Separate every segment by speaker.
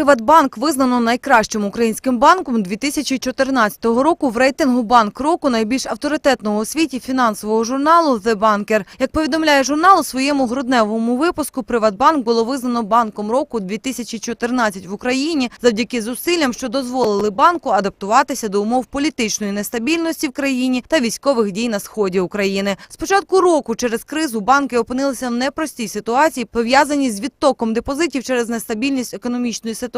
Speaker 1: Приватбанк визнано найкращим українським банком 2014 року в рейтингу Банк року найбільш авторитетного у світі фінансового журналу The Banker. Як повідомляє журнал у своєму грудневому випуску, Приватбанк було визнано банком року 2014 в Україні завдяки зусиллям, що дозволили банку адаптуватися до умов політичної нестабільності в країні та військових дій на сході України. З початку року через кризу банки опинилися в непростій ситуації, пов'язаній з відтоком депозитів через нестабільність економічної ситуації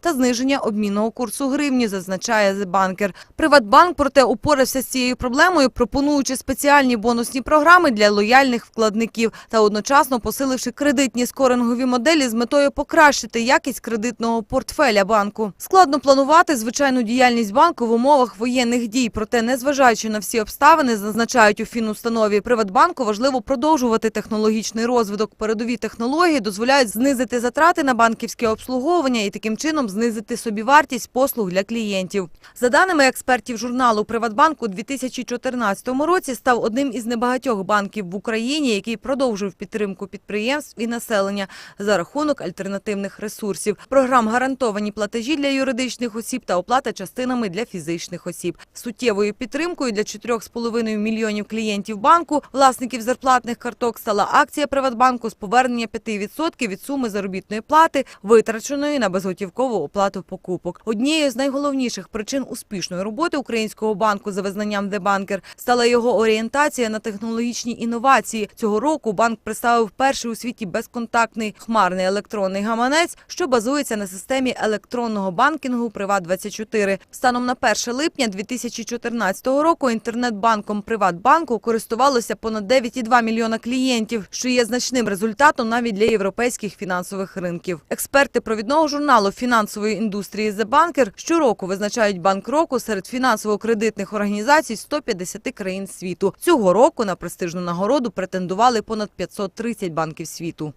Speaker 1: та зниження обмінного курсу гривні, зазначає The Banker. Приватбанк, проте, упорався з цією проблемою, пропонуючи спеціальні бонусні програми для лояльних вкладників та одночасно посиливши кредитні скорингові моделі з метою покращити якість кредитного портфеля банку. Складно планувати звичайну діяльність банку в умовах воєнних дій, проте, незважаючи на всі обставини, зазначають у фінустанові Приватбанку, важливо продовжувати технологічний розвиток. Передові технології дозволяють знизити затрати на банківське обслуговування і таким чином знизити собівартість послуг для клієнтів. За даними експертів журналу, Приватбанк у 2014 році став одним із небагатьох банків в Україні, який продовжив підтримку підприємств і населення за рахунок альтернативних ресурсів, програм гарантовані платежі для юридичних осіб та оплата частинами для фізичних осіб. Суттєвою підтримкою для 4,5 мільйонів клієнтів банку, власників зарплатних карток, стала акція Приватбанку з повернення 5% від суми заробітної плати, витраченої на безготівкову оплату покупок. Однією з найголовніших причин успішної роботи українського банку за визнанням Banker стала його орієнтація на технологічні інновації. Цього року банк представив перший у світі безконтактний хмарний електронний гаманець, що базується на системі електронного банкінгу Приват24. Станом на 1 липня 2014 року інтернет-банком Приватбанку користувалося понад 9,2 мільйона клієнтів, що є значним результатом навіть для європейських фінансових ринків. Експерти провідного журналу фінансової індустрії The Banker щороку визначають банк року серед фінансово-кредитних організацій 150 країн світу. Цього року на престижну нагороду претендували понад 530 банків світу.